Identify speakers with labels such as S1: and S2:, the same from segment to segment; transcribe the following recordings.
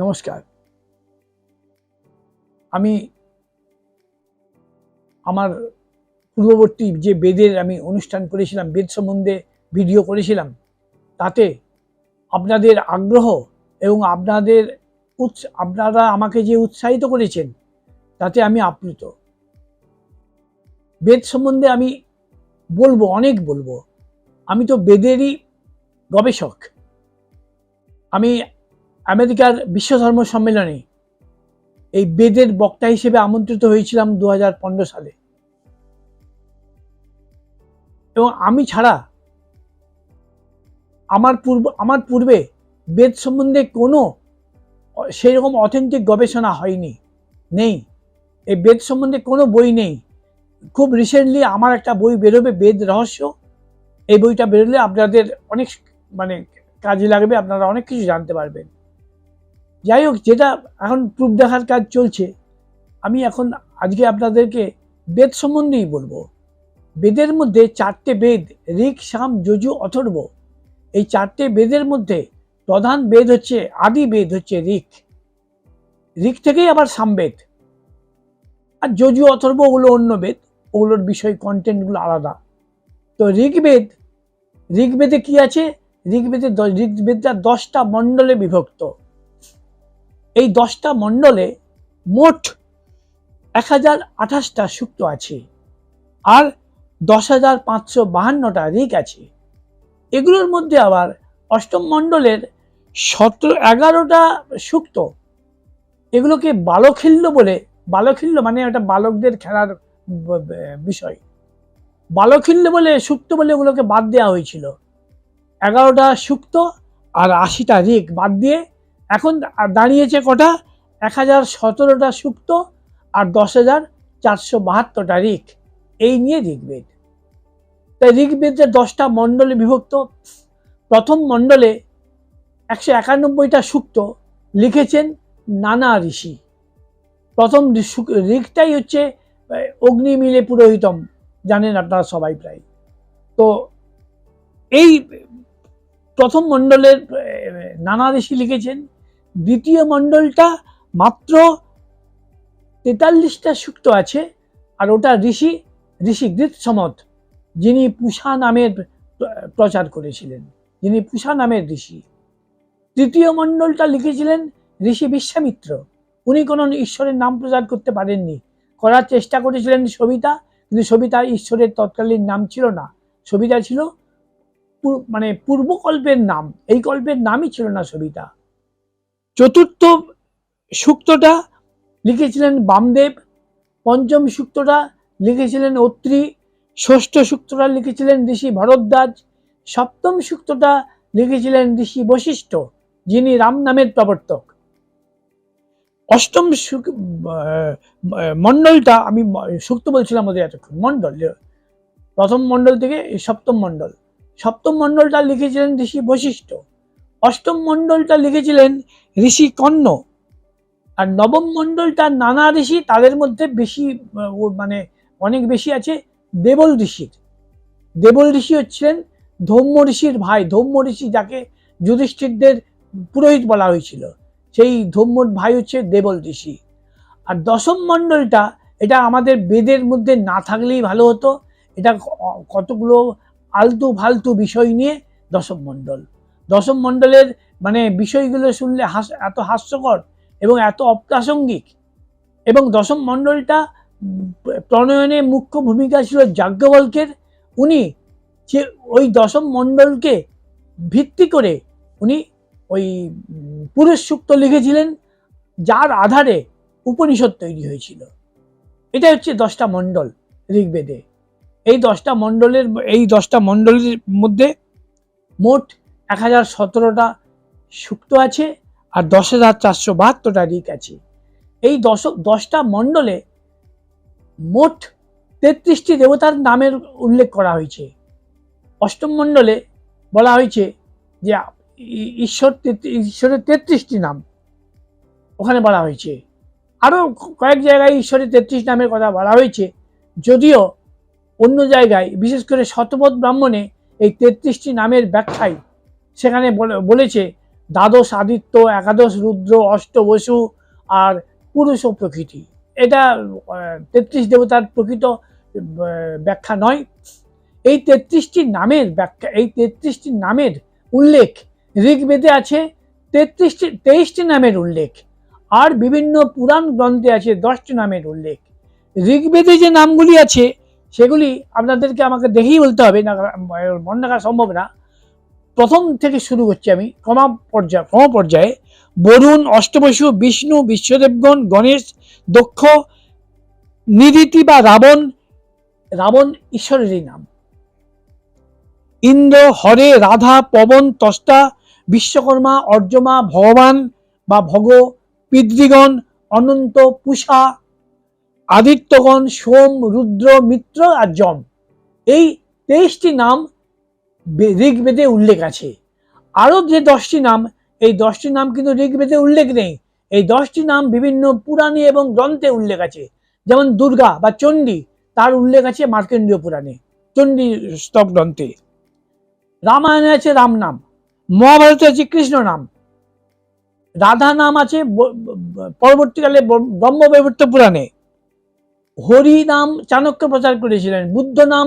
S1: নমস্কার। আমি আমার পূর্ববর্তী যে বেদের আমি অনুষ্ঠান করেছিলাম, বেদ সম্বন্ধে ভিডিও করেছিলাম, তাতে আপনাদের আগ্রহ এবং আপনাদের উৎস, আপনারা আমাকে যে উৎসাহিত করেছেন, তাতে আমি আপ্লুত। বেদ সম্বন্ধে আমি বলব, অনেক বলব। আমি তো বেদেরই গবেষক। আমি আমেরিকার বিশ্ব ধর্ম সম্মেলনে এই বেদের বক্তা হিসেবে আমন্ত্রিত হয়েছিলাম দু হাজার পনেরো সালে। এবং আমি ছাড়া আমার পূর্ব, আমার পূর্বে বেদ সম্বন্ধে কোনো সেই রকম অথেন্টিক গবেষণা হয়নি, নেই। এই বেদ সম্বন্ধে কোনো বই নেই। খুব রিসেন্টলি আমার একটা বই বেরোবে, বেদ রহস্য। এই বইটা বেরোলে আপনাদের অনেক মানে কাজে লাগবে, আপনারা অনেক কিছু জানতে পারবেন। যাই হোক যেটা এখন প্রুফ দেখার কাজ চলছে, আমি এখন আজকে আপনাদেরকে বেদ সম্বন্ধেই বলব। বেদের মধ্যে চারটে বেদ, ঋক, সাম, যজু, অথর্ব। এই চারটে বেদের মধ্যে প্রধান বেদ হচ্ছে, আদি বেদ হচ্ছে ঋক। ঋক থেকেই আবার সামবেদ আর যজু, অথর্ব ওগুলো অন্য বেদ, ওগুলোর বিষয় কন্টেন্টগুলো আলাদা। তো ঋগ্বেদ ঋগ্বেদে কি আছে? ঋগ্বেদে ঋগ্বেদটা দশটা মণ্ডলে বিভক্ত। এই দশটা মণ্ডলে মোট এক হাজার আঠাশটা সুক্ত আছে আর দশ হাজার পাঁচশো বাহান্নটা ঋক আছে। এগুলোর মধ্যে আবার অষ্টম মণ্ডলের সতেরো এগারোটা সুক্ত, এগুলোকে বালখিল্য বলে, বালখিল্য মানে একটা বালকদের খেলার বিষয়। বালখিল্য বলে, সুক্ত বলে ওগুলোকে বাদ দেওয়া হয়েছিল। এগারোটা সুক্ত আর আশিটা ঋক বাদ দিয়ে এখন দাঁড়িয়েছে কটা? এক হাজার সতেরোটা সুক্ত আর দশ হাজার চারশো বাহাত্তরটা ঋক। এই নিয়ে ঋগ্বেদ। তাই ঋগ্বেদের দশটা মণ্ডলে বিভক্ত। প্রথম মণ্ডলে একশো একানব্বইটা সুক্ত লিখেছেন নানা ঋষি। প্রথম ঋকটাই হচ্ছে অগ্নি মিলে পুরোহিতম। জানেন আপনারা সবাই প্রায়। তো এই প্রথম মণ্ডলের নানা ঋষি লিখেছেন। দ্বিতীয় মণ্ডলটা মাত্র তেতাল্লিশটা সূক্ত আছে, আর ওটা ঋষি ঋষি সমত, যিনি পুষা নামের প্রচার করেছিলেন, যিনি পুষা নামের ঋষি। তৃতীয় মণ্ডলটা লিখেছিলেন ঋষি বিশ্বামিত্র, উনি কোনো ঈশ্বরের নাম প্রচার করতে পারেননি। করার চেষ্টা করেছিলেন সবিতা, কিন্তু সবিতা ঈশ্বরের তৎকালীন নাম ছিল না। সবিতা ছিল মানে পূর্বকল্পের নাম, এই কল্পের নামই ছিল না সবিতা। চতুর্থ সূক্তটা লিখেছিলেন বামদেব, পঞ্চম সূক্তটা লিখেছিলেন অত্রি, ষষ্ঠ সূক্তটা লিখেছিলেন ঋষি ভরদ্বাজ, সপ্তম সূক্তটা লিখেছিলেন ঋষি বশিষ্ঠ, যিনি রাম নামের প্রবর্তক। অষ্টম মণ্ডলটা আমি সূক্ত বলছিলাম ওদের এতক্ষণ, মণ্ডল প্রথম মণ্ডল থেকে সপ্তম মণ্ডল। সপ্তম মণ্ডলটা লিখেছিলেন ঋষি বশিষ্ঠ। অষ্টম মণ্ডলটা লিখেছিলেন ঋষি কর্ণ। আর নবম মণ্ডলটা নানা ঋষি, তাদের মধ্যে বেশি মানে অনেক বেশি আছে দেবল ঋষির। দেবল ঋষি হচ্ছিলেন ধৌম্য ঋষির ভাই। ধৌম্য ঋষি যাকে যুধিষ্ঠিরদের পুরোহিত বলা হয়েছিল, সেই ধৌম্যর ভাই হচ্ছে দেবল ঋষি। আর দশম মণ্ডলটা, এটা আমাদের বেদের মধ্যে না থাকলেই ভালো হতো। এটা কতগুলো আলতু ফালতু বিষয় নিয়ে দশম মণ্ডল। দশম মণ্ডলের মানে বিষয়গুলো শুনলে হাস এত হাস্যকর এবং এত অপ্রাসঙ্গিক। এবং দশম মণ্ডলটা প্রণয়নে মুখ্য ভূমিকা ছিল যাজ্ঞবল্কের। উনি যে ওই দশম মণ্ডলকে ভিত্তি করে উনি ওই পুরুষ সূক্ত লিখেছিলেন, যার আধারে উপনিষদ তৈরি হয়েছিল। এটা হচ্ছে দশটা মণ্ডল ঋগ্বেদে। এই দশটা মণ্ডলের, এই দশটা মণ্ডলের মধ্যে মোট এক হাজার সতেরোটা সুক্ত আছে আর দশ হাজার চারশো বাহাত্তরটা ঋক আছে। এই দশ, দশটা মণ্ডলে মোট তেত্রিশটি দেবতার নামের উল্লেখ করা হয়েছে। অষ্টম মণ্ডলে বলা হয়েছে যে ঈশ্বর ঈশ্বরের তেত্রিশটি নাম ওখানে বলা হয়েছে। আরও কয়েক জায়গায় ঈশ্বরের তেত্রিশ নামের কথা বলা হয়েছে। যদিও অন্য জায়গায়, বিশেষ করে শতপথ ব্রাহ্মণে এই তেত্রিশটি নামের ব্যাখ্যায় সেখানে বলে- বলেছে, দ্বাদশ আদিত্য, একাদশ রুদ্র, অষ্ট বসু আর পুরুষ ও প্রকৃতি। এটা তেত্রিশ দেবতার প্রকৃত ব্যাখ্যা নয়। এই তেত্রিশটি নামের ব্যাখ্যা, এই তেত্রিশটি নামের উল্লেখ ঋগ্বেদে আছে, তেত্রিশটি, তেইশটি নামের উল্লেখ, আর বিভিন্ন পুরাণ গ্রন্থে আছে দশটি নামের উল্লেখ। ঋগ্বেদে যে নামগুলি আছে, সেগুলি আপনাদেরকে আমাকে দেখেই বলতে হবে না, মনে রাখা সম্ভব না। প্রথম থেকে শুরু করছি আমি। ক্রমা পর্যায়ে, ক্রম পর্যায়ে বরুণ, অষ্টবসু, বিষ্ণু, বিশ্বদেবগণ, গণেশ, দক্ষ নিদিতি বা রাবণ রাবণ ঈশ্বরেরই নাম। ইন্দ্র, হরে, রাধা, পবন তষ্টা বিশ্বকর্মা, অর্জমা, ভগবান বা ভগ, পিতৃগণ, অনন্ত, পুষা, আদিত্যগণ, সোম, রুদ্র, মিত্র আর যম। এই তেইশটি নাম ঋগ্বেদে উল্লেখ আছে। আরও যে দশটি নাম, এই দশটি নাম কিন্তু ঋগ্বেদে উল্লেখ নেই। এই দশটি নাম বিভিন্ন পুরাণে এবং গ্রন্থে উল্লেখ আছে। যেমন দুর্গা বা চণ্ডী, তার উল্লেখ আছে মার্কেন্ডীয় পুরাণে, চণ্ডী স্তব গ্রন্থে। রামায়ণে আছে রাম নাম, মহাভারতে আছে কৃষ্ণ নাম। রাধা নাম আছে পরবর্তীকালে ব্রহ্মবৈবর্ত পুরাণে। হরি নাম চাণক্য প্রচার করেছিলেন, বুদ্ধ নাম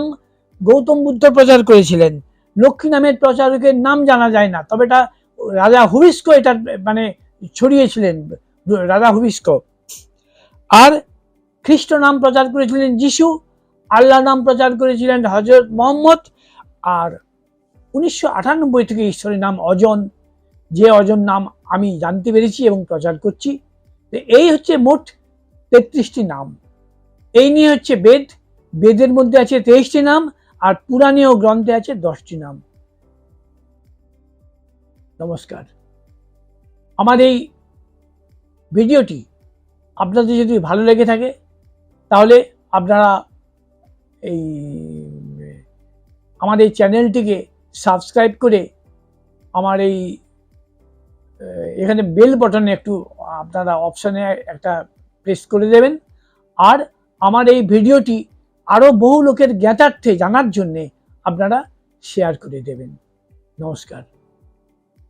S1: গৌতম বুদ্ধ প্রচার করেছিলেন। লক্ষ্মী নামের প্রচারকের নাম জানা যায় না। তবে এটা রাজা হুবিস্ক এটা মানে ছড়িয়েছিলেন, রাজা হুবিস্ক আর খ্রিস্ট নাম প্রচার করেছিলেন যিশু, আল্লাহ নাম প্রচার করেছিলেন হজরত মোহাম্মদ, আর উনিশশো আটানব্বই থেকে ঈশ্বরের নাম অজন, যে অজন নাম আমি জানতে পেরেছি এবং প্রচার করছি। এই হচ্ছে মোট তেত্রিশটি নাম। এই নিয়ে হচ্ছে বেদ, বেদের মধ্যে আছে তেইশটি নাম আর পুরাণীয় গ্রন্থে আছে দশটি নাম। নমস্কার। আমার এই ভিডিওটি আপনাদের যদি ভালো লেগে থাকে, তাহলে আপনারা এই, আমার এই চ্যানেলটিকে সাবস্ক্রাইব করে আমার এই, এখানে বেল বটনে একটু আপনারা অপশানে একটা প্রেস করে দেবেন। আর আমার এই ভিডিওটি আরও বহু লোকের জ্ঞাতার্থে জানার জন্যে আপনারা শেয়ার করে দেবেন। নমস্কার।